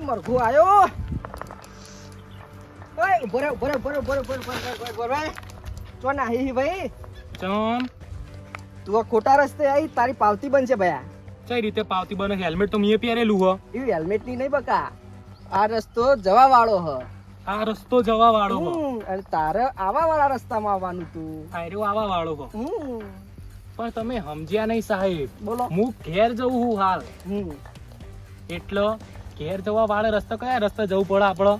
મરઘો આયો. ઓય ઊભો રે ઊભો રે ઊભો રે ઊભો રે ઊભો ઊભો ચો હી ભાઈ. ચમ. તું આ ખોટા રસ્તે આવી તારી પાવતી બનશે ભયા. કઈ રીતે પાવતી બને હેલ્મેટ તો મેં પહેરેલું હ. એ હેલ્મેટની નહીં બકા. આ રસ્તો જવા વાળો હ. આ રસ્તો જવા વાળો હ અને તારે આવા વાળા રસ્તામાં આવવાનું તું. આયરો આવા વાળો હ. પણ તમે સમજ્યા નહીં સાહેબ. બોલો. હું ઘેર જવું હું હાલ. હમ. એટલે? ઘેર જવા વાળો રસ્તો કયા રસ્તે જવું પડે આપડે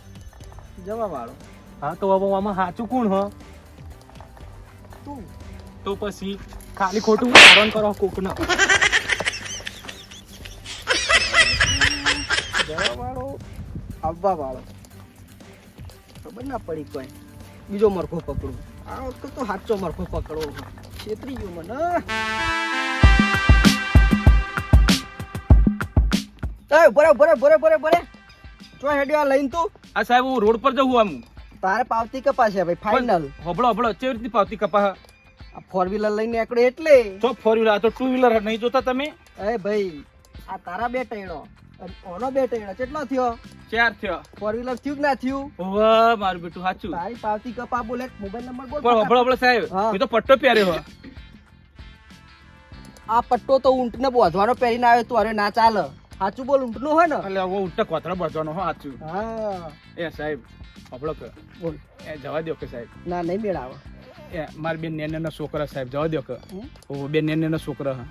જવા વાળો. હા તો હવે આમાં સાચું કોણ હ? તું. તો પછી ખાલી ખોટું કારણ કરો કોકના. જવા વાળો આવવા વાળો. ખબર ના પડી કોઈ. બીજો મરખો પકડું. આ વખતે તો સાચો મરખો પકડવો. છે. છેતરી ગયો મને. ભરે ભરે ભરે ભરે ભરે ચો હેડ્યો લઈને તું. આ સાહેબ હું રોડ પર જઉં આમ. તારે પાવતી કપાશે ભાઈ ફાઇનલ હબળો હબળો કેવી રીતે પાવતી કપા? આ ફોર વ્હીલર લઈને એકડે એટલે. તો ફોર વ્હીલર આ તો ટુ વ્હીલર નહીં જોતા તમે? એ ભાઈ આ તારા બે ટૈણો. ઓનો બે ટૈણો કેટલો થયો? ચાર થયો. ફોર વ્હીલર થયું કે ના થયું? વાહ મારું બેટું સાચું. તારી પાવતી કપા બોલે મોબાઈલ નંબર બોલ પણ હબળો હબળો સાહેબ હા. તો પટ્ટો પહેર્યો હ. આ પટ્ટો તો ઊંટને બોધવાનો પહેરીને આવ્યો તું અરે ના ચાલે. સાચું બોલ ઊંટનું હોય ને? એટલે હવે ઊંટ કોથળો બચવાનો હો સાચું હા. એ સાહેબ આપણો કે. બોલ. એ જવા દો કે સાહેબ. ના નહીં મેળાવે. એ માર બેન નેને ના છોકરા સાહેબ જવા દો કે. ઓ બેન નેને ના છોકરા. હા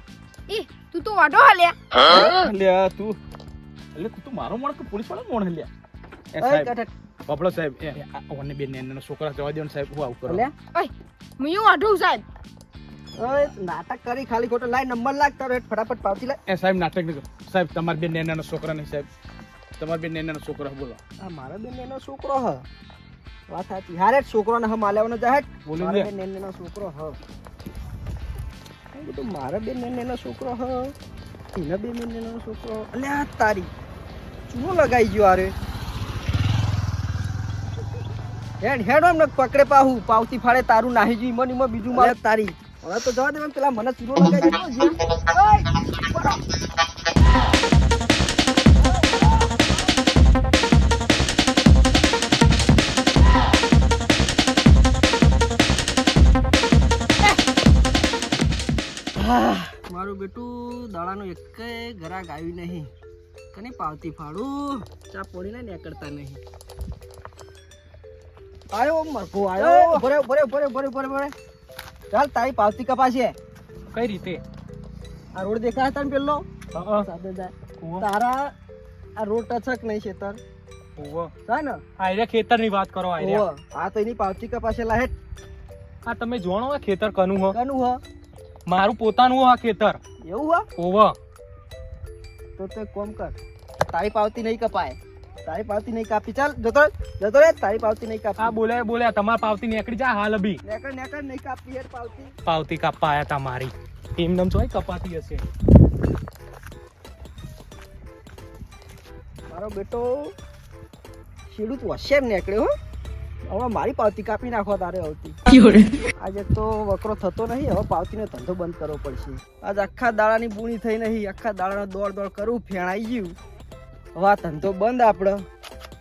ઈ તું તો વાડો હાલ્યા. અલ્યા તું. એટલે તું મારો મોણ કે પોલીસ વાળો મોણ હલ્યા? એ એ સાહેબ બાપડો સાહેબ એ ઓને બેન નેને ના છોકરા જવા દો ને સાહેબ હું આવું કરો. અલ્યા, ઓય હું વાડો સાહેબ. નાટક કરી ખાલી ખોટો લાય નંબર લાગતો તારો ફટાફટ પાવતી લાય એ સાહેબ નાટક નહીં સાહેબ તમારી બેન નેના છોકરા નહીં સાહેબ. તમારી બેન નેના છોકરા બોલો. આ મારા બેન એનો છોકરો હ. વાત સાચી. હારે છોકરો ને હમ આલ્યાવાનો જાહેર બોલી લે. બેન એનો છોકરો હ. બધું મારા બેન એનો છોકરો હ. તીના બેન એનો છોકરો અલ્યા તારી શું લગાઈ ગયો આરે. હેડ હેડ આમ પકડે પાહુ. પાવતી ફાડે તારું નાહી ગયું મને બીજું મારે તારી હવે તો જવા દે પેલા મને મારું બેટું દાડાનું એક ગરાક આવ્યું નહીં. કને પાવતી ફાડું? ચા પોડીને ને કરતા નહીં. આયો મરઘો આયો ભરે ભરે ભરે ભરે ભરે ભરે ચાલ તારી પાવતી કપાશે. કઈ રીતે? આ રોડ દેખાય તને પેલો? તારા આ રોડ ટચક નહીં ખેતર. થાય ને? વાત કરો. આ તો એની પાવતી કપાસેલા હે આ તમે જોણો ખેતર કનું હ? કનું હ? મારું પોતાનું આ ખેતર. એવું હા? ઓવો તો તે કોમ કર. તારી પાવતી નહીં કપાય. તારી પાવતી નહીં કાપી. ચાલ જતો જતો રે તારી પાવતી નહીં કાપી. હા બોલે બોલે તમાર પાવતી નીકળી જા હાલ અભી. નેકર નેકર નહીં કાપી યાર પાવતી. પાવતી કાપવા આયા તમારી. એમ નમ ચોય કપાતી હશે. મારો બેટો ખેડૂત હોશિયાર નીકળ્યો હવે મારી પાવતી કાપી નાખો તારે આવતી. આજે તો વકરો થતો નહીં હવે પાવતીનો ધંધો બંધ કરવો પડશે. આજ આખા દાડાની બૂણી થઈ નહીં આખા દાડાનો દોડ દોડ કરવું ફેણાઈ ગયું. હવે ધંધો બંધ આપણો.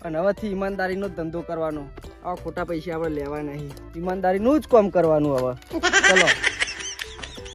અને હવેથી ઈમાનદારીનો જ ધંધો કરવાનો. આવા ખોટા પૈસા આપણે લેવા નહીં. ઈમાનદારીનું જ કામ કરવાનું હવે. ચલો.